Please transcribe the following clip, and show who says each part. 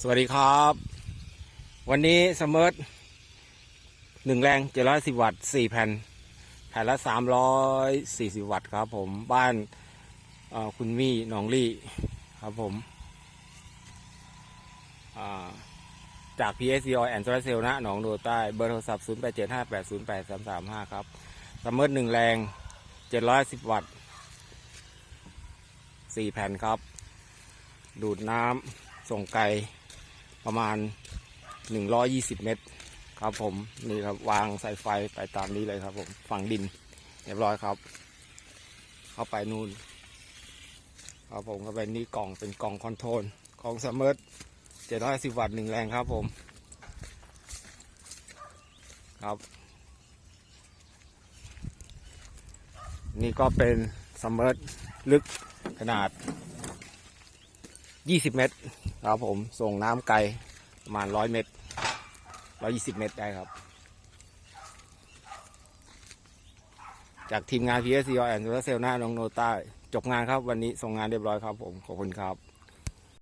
Speaker 1: สวัสดีครับ วันนี้สมมติหนึ่งแรงเจ็ดร้อยสิบวัตต์สี่แผ่น แผ่นละสามร้อยสี่สิบวัตต์ครับผมบ้านคุณมี่หนองลี่ครับผมาจาก PSCO and Solar Cell นะหนองโดใต้เบอร์โทรศัพท์ 0 8 7 5 8 0 8 3 3 5 ครับสมมติหนึ่งแรงเจ็ดร้อยสิบวัตต์สี่แผ่นครับ ดูดน้ำส่งไกล ประมาณ 120 เมตรครับผมนี่ครับวางสายไฟไปตามนี้เลยครับ ผมฝังดินเรียบร้อยครับ เข้าไปนู่นครับผมเข้าไปนี่กล่องเป็นกล่องคอนโทรลของสม r ร์750วัตต์หนึ่งแรงครับผมครับ นี่ก็เป็นสม r ร์ลึกขนาด ยี่สิบเมตรครับผมส่งน้ำไกลประมาณร้อยเมตรร้อยี่สิบเมตรได้ครับ จากทีมงาน PSC Oil and Solar Cell หน้าน้องโนต้าจบงานครับวันนี้ส่งงานเรียบร้อยครับผม ขอบคุณครับ